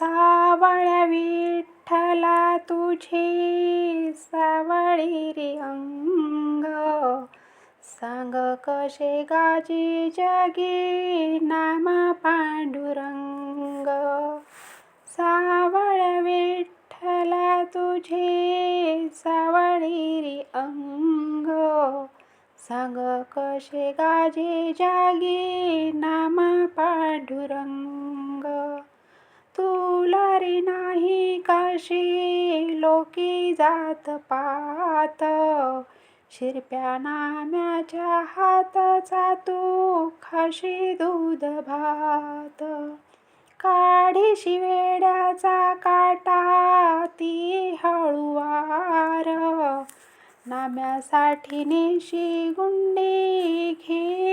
सावळ्या विठ्ठला तुझी सावळी रे अंग. सांग कसे गाजे जगी नाम पांडुरंग. सावळ्या विठ्ठला तुझे सावळे रे अंग. सांग कसे गाजे जागे नाम पांडुरंग तुला रे दिवशी लोकी जात पात शिरप्या नाम्याच्या हातचा तू खाशी दूध भात. काढी शिवेड्याचा काटा ती हळुवार. नाम्यासाठी नेशी गुंडी घे